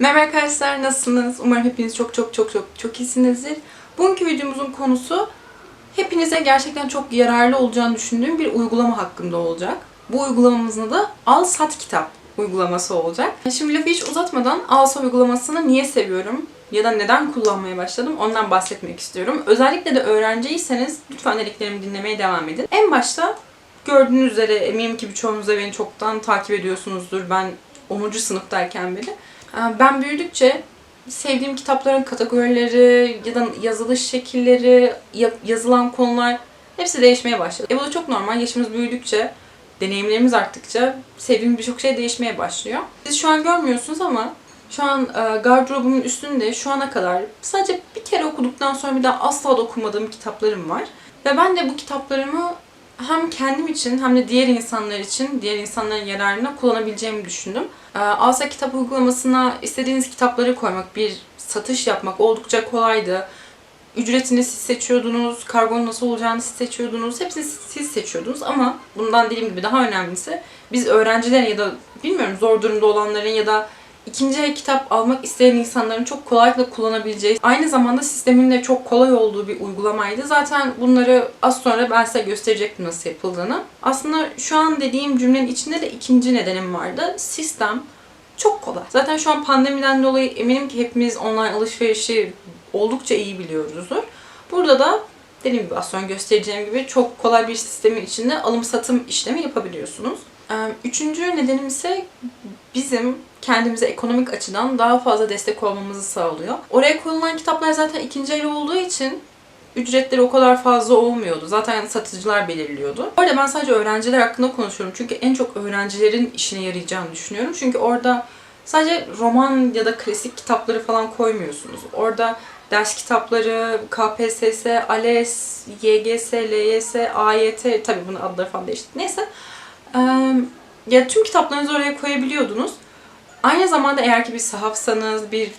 Merhaba arkadaşlar nasılsınız? Umarım hepiniz çok çok çok çok çok iyisinizdir. Bugünkü videomuzun konusu hepinize gerçekten çok yararlı olacağını düşündüğüm bir uygulama hakkında olacak. Bu uygulamamızın da Al Sat Kitap uygulaması olacak. Şimdi lafı hiç uzatmadan Alsa uygulamasını niye seviyorum ya da neden kullanmaya başladım ondan bahsetmek istiyorum. Özellikle de öğrenciyseniz lütfen dediklerimi dinlemeye devam edin. En başta gördüğünüz üzere eminim ki birçoğunuz da beni çoktan takip ediyorsunuzdur. Ben 10. sınıftayken beri. Ee, Ben büyüdükçe sevdiğim kitapların kategorileri ya da yazılış şekilleri, ya- yazılan konular hepsi değişmeye başladı. E bu da çok normal. Yaşımız büyüdükçe, deneyimlerimiz arttıkça sevdiğim birçok şey değişmeye başlıyor. Siz şu an görmüyorsunuz ama şu an e, gardırobumun üstünde şu ana kadar sadece bir kere okuduktan sonra bir daha asla da okumadığım kitaplarım var. Ve ben de bu kitaplarımı hem kendim için hem de diğer insanlar için, diğer insanların yararına kullanabileceğimi düşündüm. Ee, Asa kitap uygulamasına istediğiniz kitapları koymak, bir satış yapmak oldukça kolaydı. Ücretini siz seçiyordunuz, kargonun nasıl olacağını siz seçiyordunuz, hepsini siz seçiyordunuz ama bundan dediğim gibi daha önemlisi biz öğrencilerin ya da bilmiyorum zor durumda olanların ya da ikinci el kitap almak isteyen insanların çok kolaylıkla kullanabileceği, aynı zamanda sistemin de çok kolay olduğu bir uygulamaydı. Zaten bunları az sonra ben size gösterecektim nasıl yapıldığını. Aslında şu an dediğim cümlenin içinde de ikinci nedenim vardı. Sistem çok kolay. Zaten şu an pandemiden dolayı eminim ki hepimiz online alışverişi oldukça iyi biliyoruzdur. Burada da dediğim gibi az sonra göstereceğim gibi çok kolay bir sistemin içinde alım satım işlemi yapabiliyorsunuz. Ee, Üçüncü nedenim ise bizim kendimize ekonomik açıdan daha fazla destek olmamızı sağlıyor. Oraya koyulan kitaplar zaten ikinci el olduğu için ücretleri o kadar fazla olmuyordu. Zaten satıcılar belirliyordu. Orada ben sadece öğrenciler hakkında konuşuyorum. Çünkü en çok öğrencilerin işine yarayacağını düşünüyorum. Çünkü orada sadece roman ya da klasik kitapları falan koymuyorsunuz. Orada ders kitapları, KPSS, ALES, YGS, LYS, AYT, tabii bunun adları falan değişti. Neyse. Eee, ya tüm kitaplarınızı oraya koyabiliyordunuz. Aynı zamanda eğer ki bir sahafsanız, bir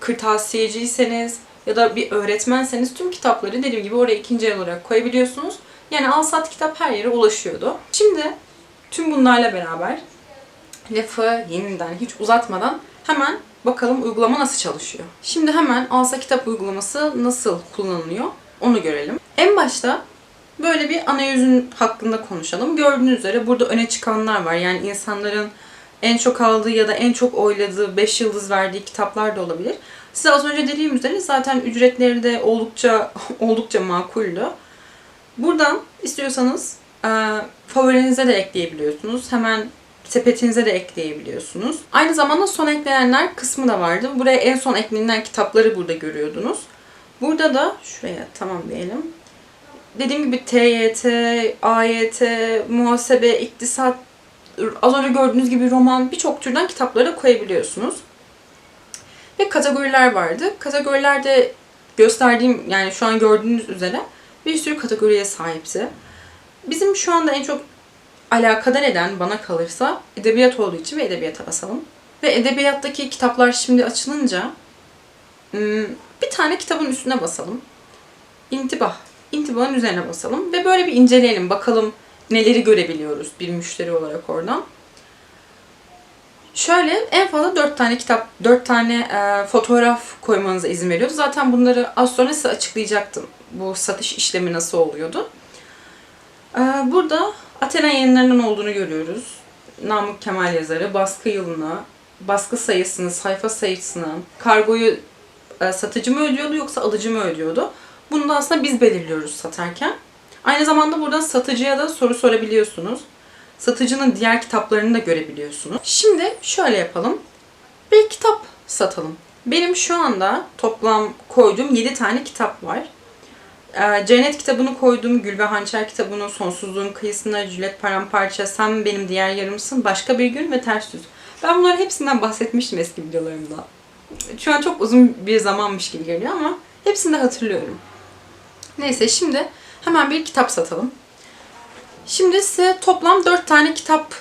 kırtasiyeciyseniz ya da bir öğretmenseniz tüm kitapları dediğim gibi oraya ikinci el olarak koyabiliyorsunuz. Yani al sat kitap her yere ulaşıyordu. Şimdi tüm bunlarla beraber lafı yeniden hiç uzatmadan hemen bakalım uygulama nasıl çalışıyor. Şimdi hemen Alsa Kitap uygulaması nasıl kullanılıyor onu görelim. En başta böyle bir ana yüzün hakkında konuşalım. Gördüğünüz üzere burada öne çıkanlar var. Yani insanların en çok aldığı ya da en çok oyladığı, 5 yıldız verdiği kitaplar da olabilir. Size az önce dediğim üzere zaten ücretleri de oldukça oldukça makuldü. Buradan istiyorsanız e, favorinize de ekleyebiliyorsunuz. Hemen sepetinize de ekleyebiliyorsunuz. Aynı zamanda son eklenenler kısmı da vardı. Buraya en son eklenen kitapları burada görüyordunuz. Burada da şuraya tamam diyelim. Dediğim gibi TYT, AYT, muhasebe, iktisat, az önce gördüğünüz gibi roman birçok türden kitapları koyabiliyorsunuz. Ve kategoriler vardı. Kategorilerde gösterdiğim yani şu an gördüğünüz üzere bir sürü kategoriye sahipti. Bizim şu anda en çok alakadar eden bana kalırsa edebiyat olduğu için bir edebiyata basalım. Ve edebiyattaki kitaplar şimdi açılınca hmm, bir tane kitabın üstüne basalım. İntibah. İntibahın üzerine basalım ve böyle bir inceleyelim. Bakalım neleri görebiliyoruz bir müşteri olarak oradan. Şöyle en fazla 4 tane kitap, 4 tane e, fotoğraf koymanıza izin veriyordu. Zaten bunları az sonra size açıklayacaktım. Bu satış işlemi nasıl oluyordu. E, burada Athena yayınlarının olduğunu görüyoruz. Namık Kemal yazarı, baskı yılını, baskı sayısını, sayfa sayısını, kargoyu e, satıcı mı ödüyordu yoksa alıcı mı ödüyordu? Bunu da aslında biz belirliyoruz satarken. Aynı zamanda buradan satıcıya da soru sorabiliyorsunuz. Satıcının diğer kitaplarını da görebiliyorsunuz. Şimdi şöyle yapalım. Bir kitap satalım. Benim şu anda toplam koyduğum 7 tane kitap var. Ee, Cennet kitabını koydum, Gül ve Hançer kitabını, Sonsuzluğun Kıyısına, Juliet Paramparça, Sen Benim Diğer Yarımsın, Başka Bir Gün ve Ters Düz. Ben bunların hepsinden bahsetmiştim eski videolarımda. Şu an çok uzun bir zamanmış gibi geliyor ama hepsini de hatırlıyorum. Neyse şimdi hemen bir kitap satalım. Şimdi size toplam 4 tane kitap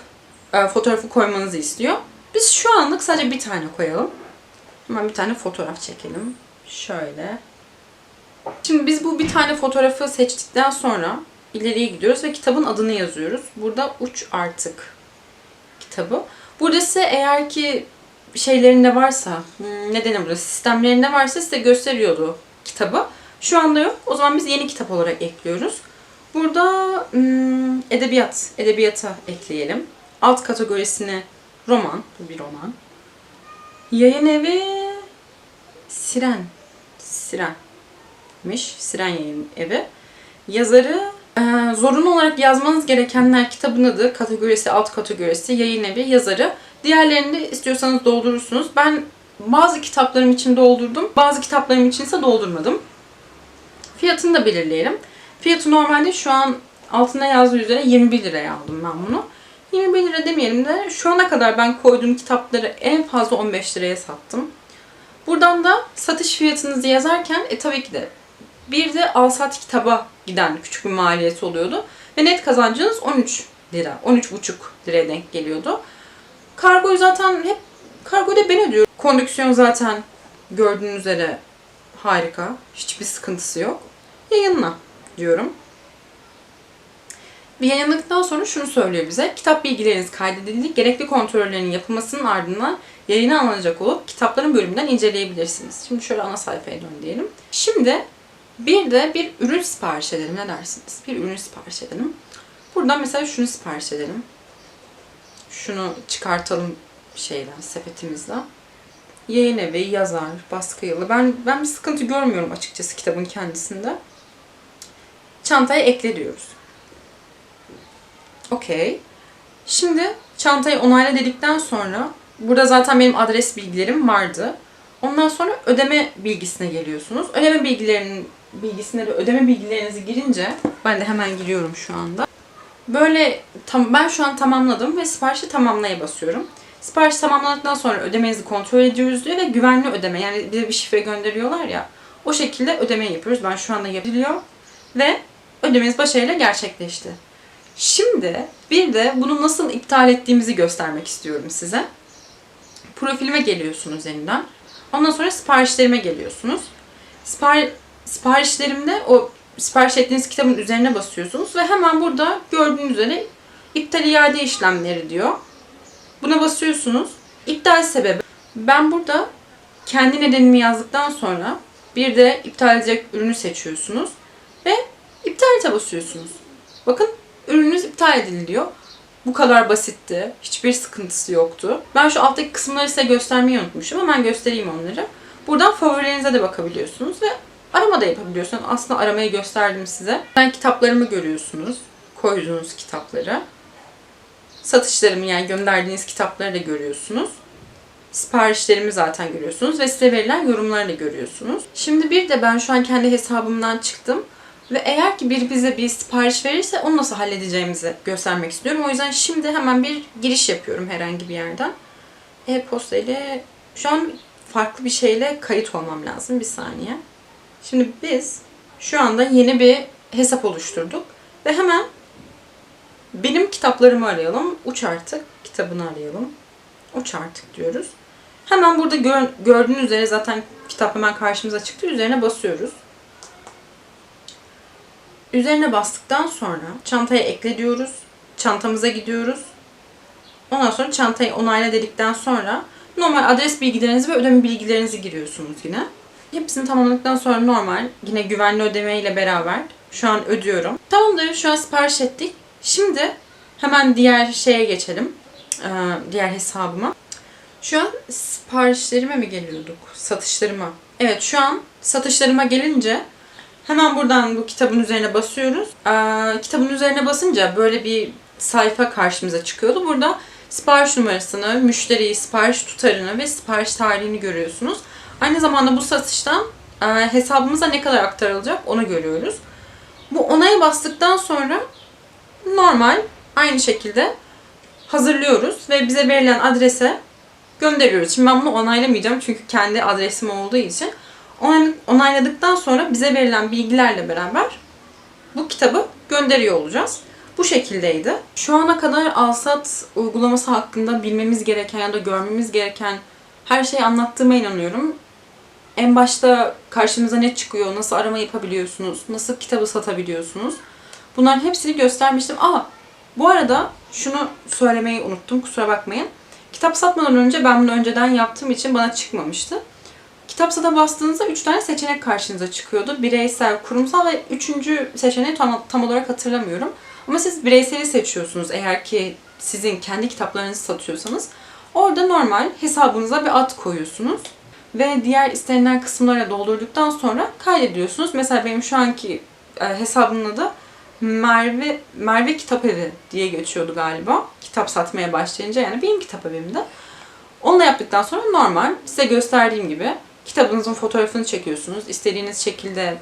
e, fotoğrafı koymanızı istiyor. Biz şu anlık sadece bir tane koyalım. Hemen bir tane fotoğraf çekelim. Şöyle. Şimdi biz bu bir tane fotoğrafı seçtikten sonra ileriye gidiyoruz ve kitabın adını yazıyoruz. Burada uç artık kitabı. Burada size eğer ki şeylerinde varsa, hmm, ne denir burada, sistemlerinde varsa size gösteriyordu kitabı. Şu anda yok. O zaman biz yeni kitap olarak ekliyoruz. Burada hmm, edebiyat, edebiyata ekleyelim. Alt kategorisine roman, bu bir roman. Yayın evi Siren. Siren'miş. Siren yayın evi. Yazarı e, zorunlu olarak yazmanız gerekenler kitabın adı, kategorisi, alt kategorisi, yayın evi, yazarı. Diğerlerini de istiyorsanız doldurursunuz. Ben bazı kitaplarım için doldurdum. Bazı kitaplarım için ise doldurmadım. Fiyatını da belirleyelim. Fiyatı normalde şu an altında yazdığı üzere 21 liraya aldım ben bunu. 21 lira demeyelim de şu ana kadar ben koyduğum kitapları en fazla 15 liraya sattım. Buradan da satış fiyatınızı yazarken e tabii ki de bir de al sat kitaba giden küçük bir maliyeti oluyordu. Ve net kazancınız 13 lira, 13,5 liraya denk geliyordu. Kargoyu zaten hep kargoyu da ben ödüyorum. Kondüksiyon zaten gördüğünüz üzere harika. Hiçbir sıkıntısı yok. Yayınla diyorum. Bir yayınladıktan sonra şunu söylüyor bize. Kitap bilgileriniz kaydedildi. Gerekli kontrollerin yapılmasının ardından yayına alınacak olup kitapların bölümünden inceleyebilirsiniz. Şimdi şöyle ana sayfaya dön diyelim. Şimdi bir de bir ürün sipariş edelim. Ne dersiniz? Bir ürün sipariş edelim. Buradan mesela şunu sipariş edelim. Şunu çıkartalım şeyden, sepetimizden. Yayın evi, yazar, baskı yılı. Ben, ben bir sıkıntı görmüyorum açıkçası kitabın kendisinde. Çantaya ekle diyoruz. Okey. Şimdi çantayı onayla dedikten sonra burada zaten benim adres bilgilerim vardı. Ondan sonra ödeme bilgisine geliyorsunuz. Ödeme bilgilerinin bilgisine de ödeme bilgilerinizi girince ben de hemen giriyorum şu anda. Böyle tam ben şu an tamamladım ve siparişi tamamlaya basıyorum. Sipariş tamamladıktan sonra ödemenizi kontrol ediyoruz diyor ve güvenli ödeme yani bize bir şifre gönderiyorlar ya o şekilde ödemeyi yapıyoruz. Ben şu anda yapılıyor ve ödemeniz başarıyla gerçekleşti. Şimdi bir de bunu nasıl iptal ettiğimizi göstermek istiyorum size. Profilime geliyorsunuz yeniden. Ondan sonra siparişlerime geliyorsunuz. Sipar siparişlerimde o sipariş ettiğiniz kitabın üzerine basıyorsunuz ve hemen burada gördüğünüz üzere iptal iade işlemleri diyor. Buna basıyorsunuz. İptal sebebi. Ben burada kendi nedenimi yazdıktan sonra bir de iptal edecek ürünü seçiyorsunuz ve iptal ete basıyorsunuz. Bakın ürününüz iptal ediliyor. Bu kadar basitti. Hiçbir sıkıntısı yoktu. Ben şu alttaki kısımları size göstermeyi unutmuşum. Hemen göstereyim onları. Buradan favorilerinize de bakabiliyorsunuz ve arama da yapabiliyorsunuz. Aslında aramayı gösterdim size. Ben kitaplarımı görüyorsunuz. Koyduğunuz kitapları. Satışlarımı yani gönderdiğiniz kitapları da görüyorsunuz. Siparişlerimi zaten görüyorsunuz ve size verilen yorumları da görüyorsunuz. Şimdi bir de ben şu an kendi hesabımdan çıktım. Ve eğer ki biri bize bir sipariş verirse onu nasıl halledeceğimizi göstermek istiyorum. O yüzden şimdi hemen bir giriş yapıyorum herhangi bir yerden. E-posta ile şu an farklı bir şeyle kayıt olmam lazım. Bir saniye. Şimdi biz şu anda yeni bir hesap oluşturduk. Ve hemen benim kitaplarımı arayalım. Uç artık kitabını arayalım. Uç artık diyoruz. Hemen burada gör, gördüğünüz üzere zaten kitap hemen karşımıza çıktı. Üzerine basıyoruz. Üzerine bastıktan sonra çantaya ekle diyoruz. Çantamıza gidiyoruz. Ondan sonra çantayı onayla dedikten sonra normal adres bilgilerinizi ve ödeme bilgilerinizi giriyorsunuz yine. Hepsini tamamladıktan sonra normal yine güvenli ödeme ile beraber şu an ödüyorum. Tamamdır şu an sipariş ettik. Şimdi hemen diğer şeye geçelim. Ee, diğer hesabıma. Şu an siparişlerime mi geliyorduk? Satışlarıma. Evet şu an satışlarıma gelince Hemen buradan bu kitabın üzerine basıyoruz. Ee, kitabın üzerine basınca böyle bir sayfa karşımıza çıkıyordu. Burada sipariş numarasını, müşteriyi, sipariş tutarını ve sipariş tarihini görüyorsunuz. Aynı zamanda bu satıştan e, hesabımıza ne kadar aktarılacak onu görüyoruz. Bu onaya bastıktan sonra normal aynı şekilde hazırlıyoruz ve bize verilen adrese gönderiyoruz. Şimdi ben bunu onaylamayacağım çünkü kendi adresim olduğu için onayladıktan sonra bize verilen bilgilerle beraber bu kitabı gönderiyor olacağız. Bu şekildeydi. Şu ana kadar Alsat uygulaması hakkında bilmemiz gereken ya da görmemiz gereken her şeyi anlattığıma inanıyorum. En başta karşınıza ne çıkıyor, nasıl arama yapabiliyorsunuz, nasıl kitabı satabiliyorsunuz. Bunların hepsini göstermiştim. Aa, bu arada şunu söylemeyi unuttum, kusura bakmayın. Kitap satmadan önce ben bunu önceden yaptığım için bana çıkmamıştı. Kitap sata bastığınızda 3 tane seçenek karşınıza çıkıyordu. Bireysel, kurumsal ve üçüncü seçeneği tam, tam olarak hatırlamıyorum. Ama siz bireyseli seçiyorsunuz eğer ki sizin kendi kitaplarınızı satıyorsanız. Orada normal hesabınıza bir ad koyuyorsunuz. Ve diğer istenilen kısımlara doldurduktan sonra kaydediyorsunuz. Mesela benim şu anki e, hesabımın adı Merve, Merve Kitap Evi diye geçiyordu galiba. Kitap satmaya başlayınca yani benim kitap evimde. Onu da yaptıktan sonra normal size gösterdiğim gibi kitabınızın fotoğrafını çekiyorsunuz. İstediğiniz şekilde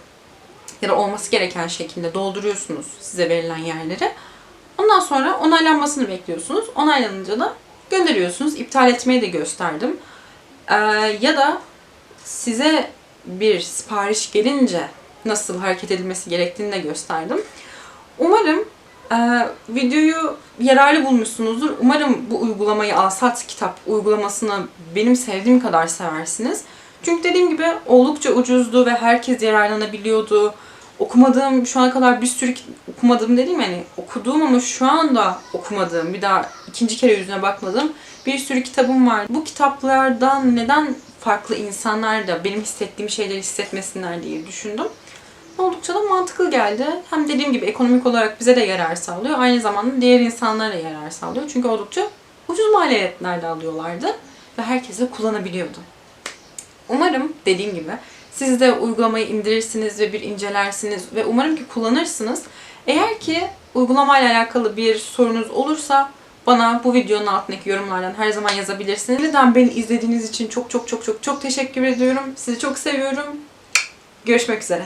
ya da olması gereken şekilde dolduruyorsunuz size verilen yerleri. Ondan sonra onaylanmasını bekliyorsunuz. Onaylanınca da gönderiyorsunuz. İptal etmeyi de gösterdim. Ee, ya da size bir sipariş gelince nasıl hareket edilmesi gerektiğini de gösterdim. Umarım e, videoyu yararlı bulmuşsunuzdur. Umarım bu uygulamayı Alsat Kitap uygulamasını benim sevdiğim kadar seversiniz. Çünkü dediğim gibi oldukça ucuzdu ve herkes yararlanabiliyordu. Okumadığım, şu ana kadar bir sürü okumadığım dediğim yani okuduğum ama şu anda okumadığım, bir daha ikinci kere yüzüne bakmadığım bir sürü kitabım var. Bu kitaplardan neden farklı insanlar da benim hissettiğim şeyleri hissetmesinler diye düşündüm. Oldukça da mantıklı geldi. Hem dediğim gibi ekonomik olarak bize de yarar sağlıyor. Aynı zamanda diğer insanlara da yarar sağlıyor. Çünkü oldukça ucuz maliyetlerde alıyorlardı. Ve herkes de kullanabiliyordu. Umarım dediğim gibi siz de uygulamayı indirirsiniz ve bir incelersiniz ve umarım ki kullanırsınız. Eğer ki uygulamayla alakalı bir sorunuz olursa bana bu videonun altındaki yorumlardan her zaman yazabilirsiniz. Neden beni izlediğiniz için çok çok çok çok çok teşekkür ediyorum. Sizi çok seviyorum. Görüşmek üzere.